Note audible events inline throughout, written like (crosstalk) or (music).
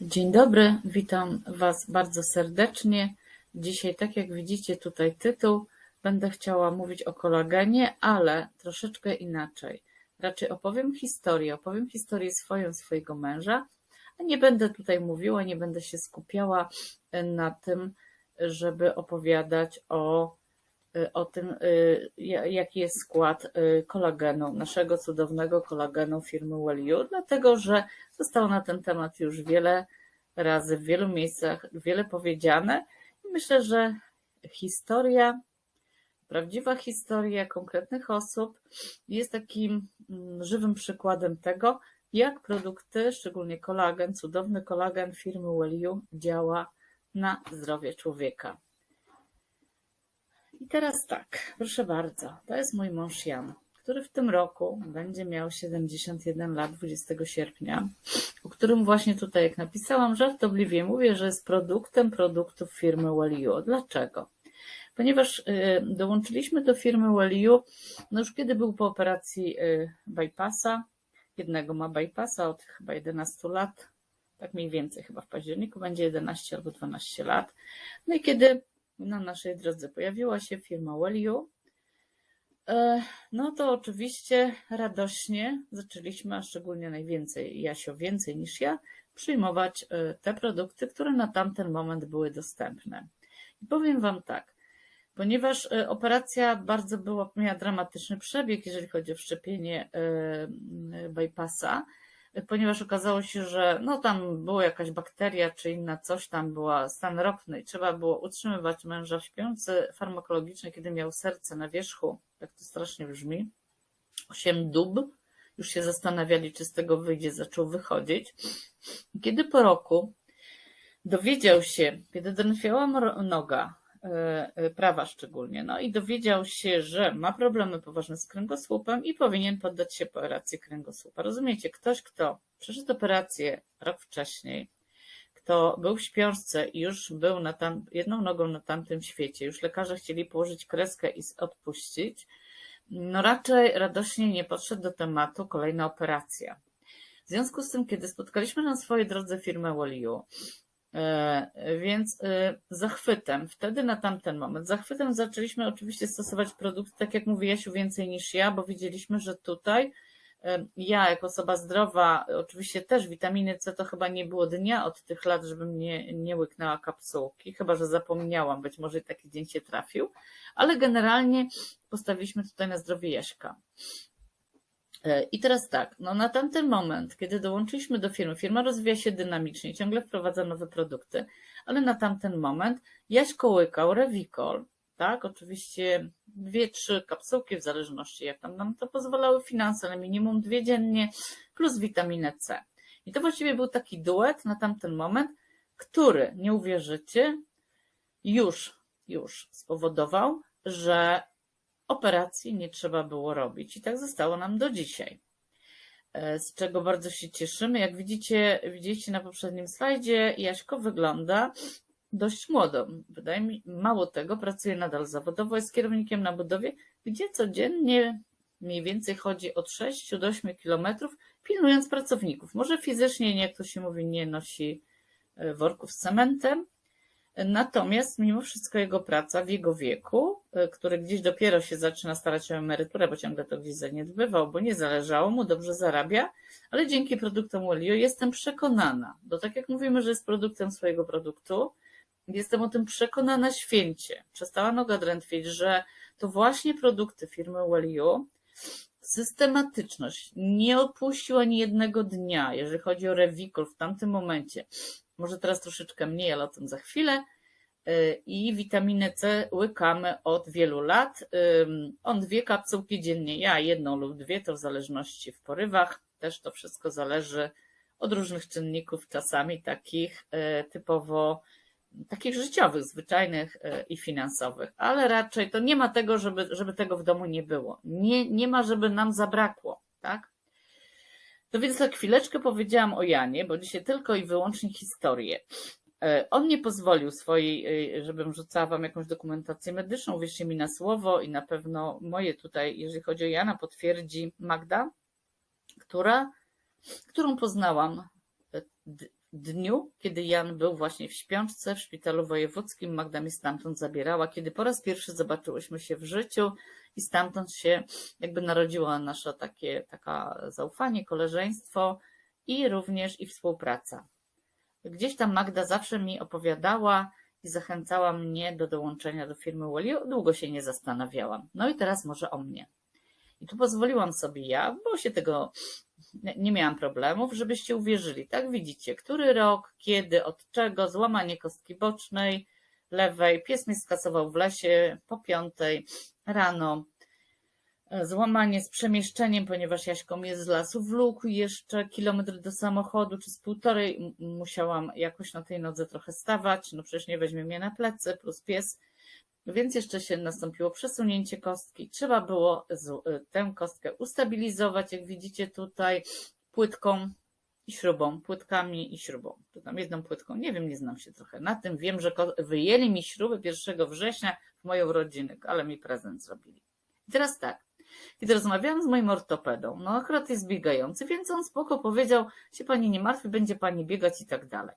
Dzień dobry, witam Was bardzo serdecznie. Dzisiaj, tak jak widzicie tutaj tytuł, będę chciała mówić o kolagenie, ale troszeczkę inaczej. Raczej opowiem historię, opowiem historię swoją, swojego męża, nie będę tutaj mówiła, nie będę się skupiała na tym, żeby opowiadać o, o tym, jaki jest skład kolagenu, naszego cudownego kolagenu firmy Welliu, dlatego że zostało na ten temat już wiele razy w wielu miejscach, wiele powiedziane i myślę, że historia, prawdziwa historia konkretnych osób jest takim mm, żywym przykładem tego, jak produkty, szczególnie kolagen, cudowny kolagen firmy Welliu działa na zdrowie człowieka. I teraz tak, proszę bardzo, to jest mój mąż Jan, który w tym roku będzie miał 71 lat 20 sierpnia, o którym właśnie tutaj, jak napisałam, żartobliwie mówię, że jest produktem produktów firmy Welliu. Dlaczego? Ponieważ y, dołączyliśmy do firmy Welliu, no już kiedy był po operacji y, bypassa, jednego ma bypassa od chyba 11 lat, tak mniej więcej chyba w październiku będzie 11 albo 12 lat. No i kiedy na naszej drodze pojawiła się firma Welliu, e, no to oczywiście radośnie zaczęliśmy, a szczególnie najwięcej, Jasio więcej niż ja, przyjmować e, te produkty, które na tamten moment były dostępne. I powiem Wam tak, ponieważ e, operacja bardzo była, miała dramatyczny przebieg, jeżeli chodzi o wszczepienie bypassa, ponieważ okazało się, że no tam była jakaś bakteria czy inna coś tam była stan ropny. I trzeba było utrzymywać męża śpiący farmakologicznie, kiedy miał serce na wierzchu, jak to strasznie brzmi, osiem dób, już się zastanawiali, czy z tego wyjdzie, zaczął wychodzić. Kiedy po roku dowiedział się, kiedy drętwiała noga, prawa szczególnie. No i dowiedział się, że ma problemy poważne z kręgosłupem i powinien poddać się operacji kręgosłupa. Rozumiecie, ktoś, kto przeszedł operację rok wcześniej, kto był w śpiączce i już był na tam, jedną nogą na tamtym świecie, już lekarze chcieli położyć kreskę i odpuścić, no raczej radośnie nie podszedł do tematu kolejna operacja. W związku z tym, kiedy spotkaliśmy na swojej drodze firmę Woliu, E, więc e, zachwytem, wtedy na tamten moment, zachwytem zaczęliśmy oczywiście stosować produkty, tak jak mówi Jasiu, więcej niż ja, bo widzieliśmy, że tutaj e, ja jako osoba zdrowa, oczywiście też witaminy C to chyba nie było dnia od tych lat, żebym nie, nie łyknęła kapsułki, chyba że zapomniałam, być może taki dzień się trafił, ale generalnie postawiliśmy tutaj na zdrowie Jaśka. E, I teraz tak, no na tamten moment, kiedy dołączyliśmy do firmy, firma rozwija się dynamicznie, ciągle wprowadza nowe produkty, ale na tamten moment Jaś kołykał Revicol, tak, oczywiście dwie, trzy kapsułki w zależności jak tam nam to pozwalały finanse, ale minimum dwie dziennie, plus witaminę C. I to właściwie był taki duet na tamten moment, który, nie uwierzycie, już, już spowodował, że operacji nie trzeba było robić. I tak zostało nam do dzisiaj. E, z czego bardzo się cieszymy. Jak widzicie, widzieliście na poprzednim slajdzie, Jaśko wygląda dość młodo. Wydaje mi, mało tego, pracuje nadal zawodowo, jest kierownikiem na budowie, gdzie codziennie mniej więcej chodzi od 6 do 8 kilometrów, pilnując pracowników. Może fizycznie, nie, jak to się mówi, nie nosi e, worków z cementem, Natomiast mimo wszystko jego praca w jego wieku, e, który gdzieś dopiero się zaczyna starać o emeryturę, bo ciągle to gdzieś zaniedbywał, bo nie zależało mu, dobrze zarabia, ale dzięki produktom Wellio jestem przekonana, bo tak jak mówimy, że jest produktem swojego produktu, jestem o tym przekonana święcie. Przestała noga drętwieć, że to właśnie produkty firmy Wellio systematyczność nie opuścił ani jednego dnia, jeżeli chodzi o Revicol w tamtym momencie może teraz troszeczkę mniej, ale o tym za chwilę. Y, I witaminę C łykamy od wielu lat. On dwie kapsułki dziennie, ja jedną lub dwie, to w zależności w porywach. Też to wszystko zależy od różnych czynników, czasami takich y, typowo takich życiowych, zwyczajnych y, i finansowych, ale raczej to nie ma tego, żeby, żeby tego w domu nie było. Nie, nie ma, żeby nam zabrakło, tak? To więc za chwileczkę powiedziałam o Janie, bo dzisiaj tylko i wyłącznie historię. E, on nie pozwolił swojej, e, żebym rzucała wam jakąś dokumentację medyczną, wierzcie mi na słowo i na pewno moje tutaj, jeżeli chodzi o Jana, potwierdzi Magda, która, którą poznałam e, dniu, kiedy Jan był właśnie w śpiączce w szpitalu wojewódzkim. Magda mnie stamtąd zabierała, kiedy po raz pierwszy zobaczyłyśmy się w życiu i stamtąd się jakby narodziło nasze takie taka zaufanie, koleżeństwo i również i współpraca. Gdzieś tam Magda zawsze mi opowiadała i zachęcała mnie do dołączenia do firmy Wellio. Długo się nie zastanawiałam. No i teraz może o mnie. I tu pozwoliłam sobie ja, bo się tego nie miałam problemów, żebyście uwierzyli. Tak widzicie, który rok, kiedy, od czego, złamanie kostki bocznej, lewej, pies mnie skasował w lesie po piątej rano, złamanie z przemieszczeniem, ponieważ Jaśką jest z lasu wlókł jeszcze kilometr do samochodu, czy z półtorej. Musiałam jakoś na tej nodze trochę stawać, no przecież nie weźmie mnie na plecy, plus pies, więc jeszcze się nastąpiło przesunięcie kostki. Trzeba było tę kostkę ustabilizować, jak widzicie tutaj, płytką i śrubą, płytkami i śrubą. Tu tam jedną płytką, nie wiem, nie znam się trochę na tym. Wiem, że wyjęli mi śruby 1 września w moją rodzinę, ale mi prezent zrobili. I teraz tak, kiedy rozmawiałam z moim ortopedą, no akurat jest biegający, więc on spoko powiedział, się pani nie martwi, będzie pani biegać i tak dalej.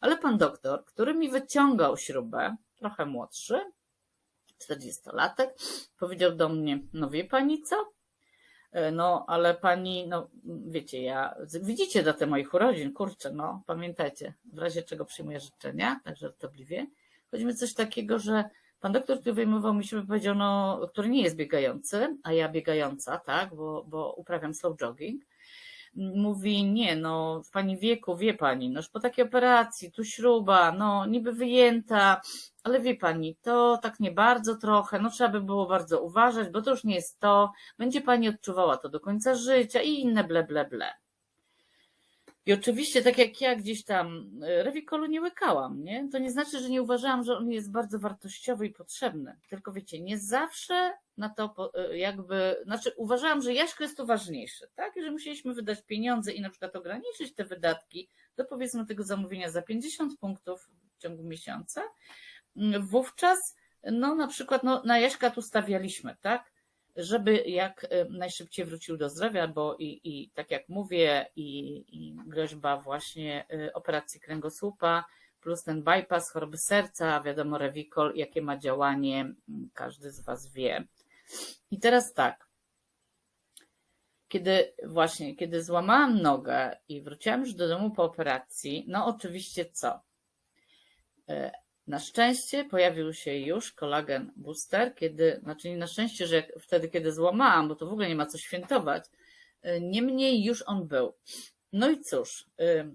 Ale pan doktor, który mi wyciągał śrubę, trochę młodszy, 40-latek, powiedział do mnie, no wie pani co? E, no, ale pani, no wiecie, ja, widzicie datę moich urodzin, kurczę, no, pamiętajcie, w razie czego przyjmuję życzenia, tak żartobliwie. Chodzi mi coś takiego, że Pan doktor, który wyjmował mi się, powiedział, no, który nie jest biegający, a ja biegająca, tak, bo, bo uprawiam slow jogging, mówi, nie, no, w pani wieku, wie pani, noż po takiej operacji, tu śruba, no, niby wyjęta, ale wie pani, to tak nie bardzo trochę, no trzeba by było bardzo uważać, bo to już nie jest to, będzie pani odczuwała to do końca życia i inne ble, ble, ble. I oczywiście, tak jak ja gdzieś tam e, rewikolu nie łykałam, nie? to nie znaczy, że nie uważałam, że on jest bardzo wartościowy i potrzebny. Tylko wiecie, nie zawsze na to e, jakby, znaczy uważałam, że Jaśko jest to ważniejsze, tak? I że musieliśmy wydać pieniądze i na przykład ograniczyć te wydatki do powiedzmy tego zamówienia za 50 punktów w ciągu miesiąca. Mm, wówczas, no na przykład, no, na Jaśka tu stawialiśmy, tak? Żeby jak y, najszybciej wrócił do zdrowia, bo i, i tak jak mówię, i, i groźba właśnie y, operacji kręgosłupa, plus ten bypass choroby serca, wiadomo, Revicol, jakie ma działanie, mm, każdy z Was wie. I teraz tak, kiedy właśnie, kiedy złamałam nogę i wróciłam już do domu po operacji, no oczywiście co? Na szczęście pojawił się już kolagen booster, kiedy, znaczy na szczęście, że wtedy, kiedy złamałam, bo to w ogóle nie ma co świętować, y, niemniej już on był. No i cóż, y,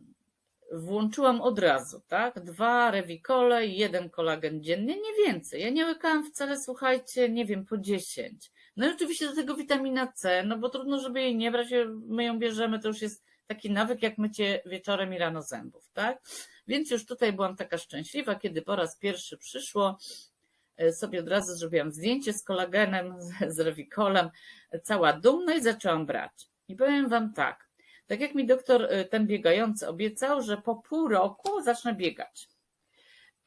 włączyłam od razu, tak? Dwa rewikole i jeden kolagen dziennie, nie więcej. Ja nie łykałam wcale, słuchajcie, nie wiem, po dziesięć. No i oczywiście do tego witamina C, no bo trudno, żeby jej nie brać, my ją bierzemy, to już jest taki nawyk jak mycie wieczorem i rano zębów, tak? Więc już tutaj byłam taka szczęśliwa, kiedy po raz pierwszy przyszło, e, sobie od razu zrobiłam zdjęcie z kolagenem, (laughs) z rewikolem, cała dumna i zaczęłam brać. I powiem wam tak, tak jak mi doktor e, ten biegający obiecał, że po pół roku zacznę biegać.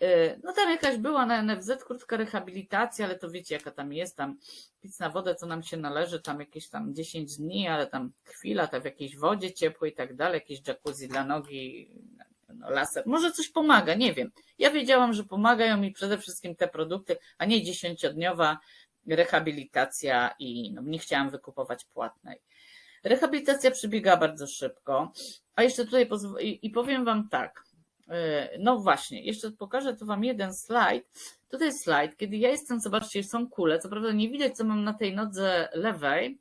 E, no tam jakaś była na NFZ krótka rehabilitacja, ale to wiecie jaka tam jest, tam pic na wodę, co nam się należy, tam jakieś tam 10 dni, ale tam chwila, tam w jakiejś wodzie ciepłej i tak dalej, jakieś jacuzzi dla nogi, no, laser. Może coś pomaga, nie wiem. Ja wiedziałam, że pomagają mi przede wszystkim te produkty, a nie dziesięciodniowa rehabilitacja i no, nie chciałam wykupować płatnej. Rehabilitacja przebiega bardzo szybko, a jeszcze tutaj i, powiem Wam tak, no właśnie, jeszcze pokażę tu Wam jeden slajd. Tutaj jest slajd, kiedy ja jestem, zobaczcie, są kule, co prawda nie widać, co mam na tej nodze lewej,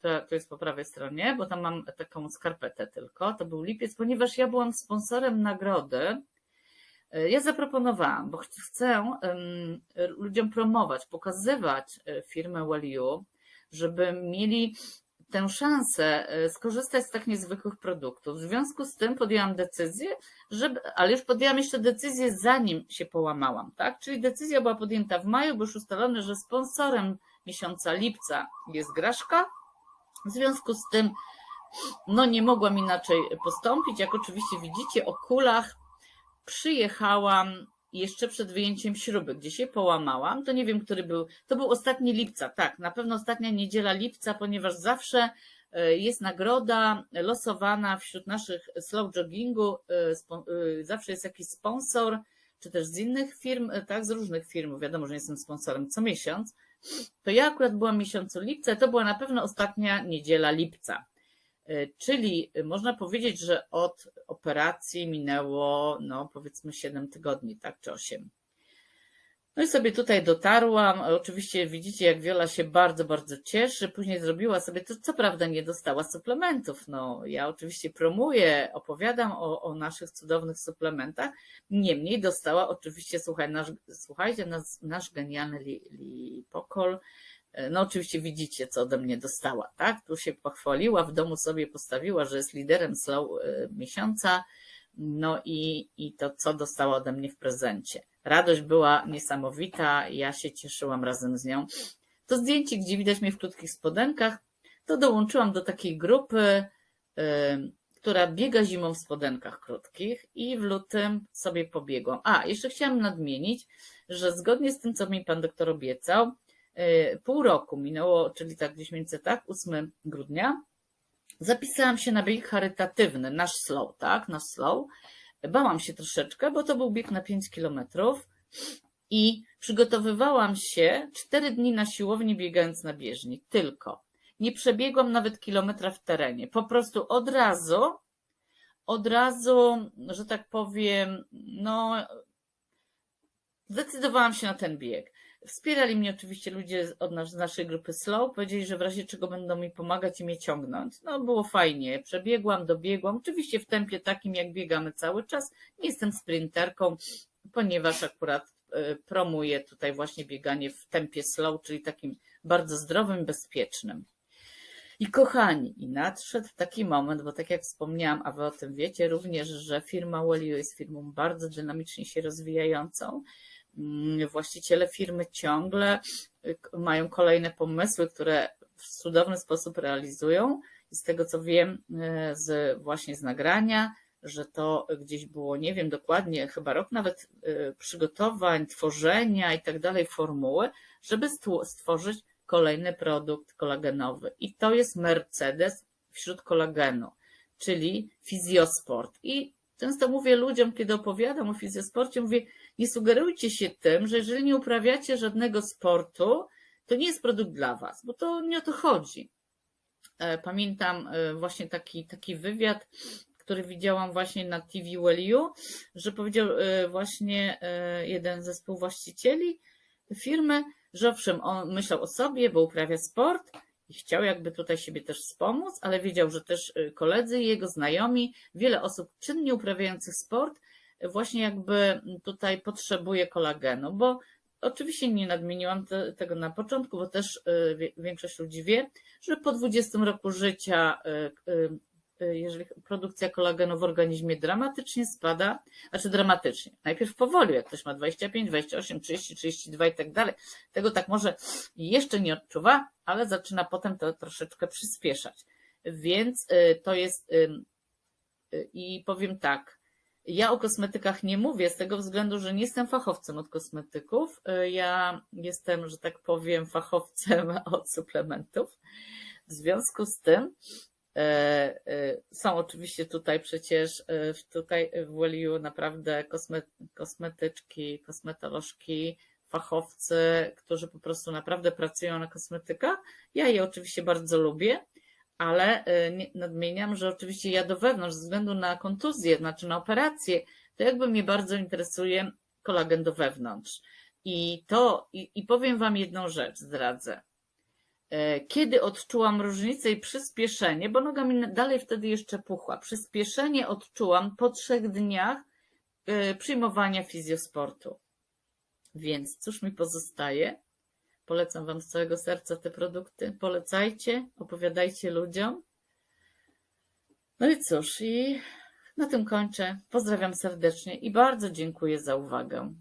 to, to jest po prawej stronie, bo tam mam taką skarpetę tylko. To był lipiec, ponieważ ja byłam sponsorem nagrody. E, ja zaproponowałam, bo chcę ludziom promować, pokazywać e, firmę Well żeby mieli tę szansę e, skorzystać z tak niezwykłych produktów. W związku z tym podjęłam decyzję, żeby, ale już podjęłam jeszcze decyzję zanim się połamałam, tak? Czyli decyzja była podjęta w maju, bo już ustalone, że sponsorem miesiąca lipca jest Graszka, w związku z tym, no nie mogłam inaczej postąpić. Jak oczywiście widzicie, o kulach przyjechałam jeszcze przed wyjęciem śruby, gdzie się połamałam. To nie wiem, który był. To był ostatni lipca, tak, na pewno ostatnia niedziela lipca, ponieważ zawsze e, jest nagroda losowana wśród naszych slow joggingu. e, e, Zawsze jest jakiś sponsor, czy też z innych firm, tak, z różnych firm. Wiadomo, że jestem sponsorem co miesiąc. To ja akurat byłam w miesiącu lipca, to była na pewno ostatnia niedziela lipca. E, Czyli można powiedzieć, że od operacji minęło, no powiedzmy 7 tygodni, tak, czy 8. No i sobie tutaj dotarłam. Oczywiście widzicie, jak Wiola się bardzo, bardzo cieszy. Później zrobiła sobie, to co prawda nie dostała suplementów. No, ja oczywiście promuję, opowiadam o, o naszych cudownych suplementach. Niemniej dostała oczywiście, słuchaj, nasz, słuchajcie, nasz, genialny li, lipokol. No oczywiście widzicie, co ode mnie dostała, tak? Tu się pochwaliła, w domu sobie postawiła, że jest liderem slow y, miesiąca. No i, i to, co dostała ode mnie w prezencie. Radość była niesamowita, ja się cieszyłam razem z nią. To zdjęcie, gdzie widać mnie w krótkich spodenkach, to dołączyłam do takiej grupy, y, która biega zimą w spodenkach krótkich i w lutym sobie pobiegłam. A, jeszcze chciałam nadmienić, że zgodnie z tym, co mi pan doktor obiecał, pół roku minęło, czyli tak gdzieś mniej więcej tak, 8 grudnia, zapisałam się na bieg charytatywny, nasz slow, tak, nasz slow. Bałam się troszeczkę, bo to był bieg na 5 kilometrów i przygotowywałam się 4 dni na siłowni biegając na bieżni, tylko. Nie przebiegłam nawet kilometra w terenie. Po prostu od razu, od razu, że tak powiem, no, zdecydowałam się na ten bieg. Wspierali mnie oczywiście ludzie od nas, z naszej grupy Slow, powiedzieli, że w razie czego będą mi pomagać i mnie ciągnąć. No, było fajnie. Przebiegłam, dobiegłam. Oczywiście w tempie takim, jak biegamy cały czas. Nie jestem sprinterką, ponieważ akurat y, promuję tutaj właśnie bieganie w tempie slow, czyli takim bardzo zdrowym, bezpiecznym. I kochani, i nadszedł taki moment, bo tak jak wspomniałam, a wy o tym wiecie również, że firma Wellio jest firmą bardzo dynamicznie się rozwijającą. Mm, Właściciele firmy ciągle y, mają kolejne pomysły, które w cudowny sposób realizują. I z tego co wiem, y, z właśnie z nagrania, że to gdzieś było, nie wiem dokładnie, chyba rok nawet y, przygotowań, tworzenia i tak dalej formuły, żeby stworzyć kolejny produkt kolagenowy. I to jest Mercedes wśród kolagenu, czyli fizjosport. I często mówię ludziom, kiedy opowiadam o fizjosporcie, mówię, nie sugerujcie się tym, że jeżeli nie uprawiacie żadnego sportu, to nie jest produkt dla was, bo to nie o to chodzi. E, Pamiętam e, właśnie taki, taki wywiad, który widziałam właśnie na TV Wellu, że powiedział e, właśnie jeden ze współwłaścicieli firmy, że owszem, on myślał o sobie, bo uprawia sport i chciał jakby tutaj siebie też wspomóc, ale wiedział, że też koledzy, jego znajomi, wiele osób czynnie uprawiających sport właśnie jakby tutaj potrzebuje kolagenu, bo oczywiście nie nadmieniłam te, tego na początku, bo też wie- większość ludzi wie, że po 20 roku życia, e, e, jeżeli produkcja kolagenu w organizmie dramatycznie spada, znaczy dramatycznie, najpierw powoli, jak ktoś ma 25, 28, 30, 32 i tak dalej, tego tak może jeszcze nie odczuwa, ale zaczyna potem to troszeczkę przyspieszać. Więc to jest, i powiem tak, ja o kosmetykach nie mówię z tego względu, że nie jestem fachowcem od kosmetyków. E, Ja jestem, że tak powiem, fachowcem (laughs) od suplementów. W związku z tym e, e, są oczywiście tutaj przecież tutaj w Welliu naprawdę kosme, kosmetyczki, kosmetolożki, fachowcy, którzy po prostu naprawdę pracują na kosmetykach. Ja je oczywiście bardzo lubię, ale nie- nadmieniam, że oczywiście ja do wewnątrz, ze względu na kontuzję, znaczy na operację, to jakby mnie bardzo interesuje kolagen do wewnątrz. I to, i, i powiem Wam jedną rzecz, zdradzę. E, Kiedy odczułam różnicę i przyspieszenie, bo noga mi dalej wtedy jeszcze puchła, przyspieszenie odczułam po trzech dniach e, przyjmowania fizjosportu. Więc cóż mi pozostaje? Polecam Wam z całego serca te produkty. Polecajcie, opowiadajcie ludziom. No i cóż, i na tym kończę. Pozdrawiam serdecznie i bardzo dziękuję za uwagę.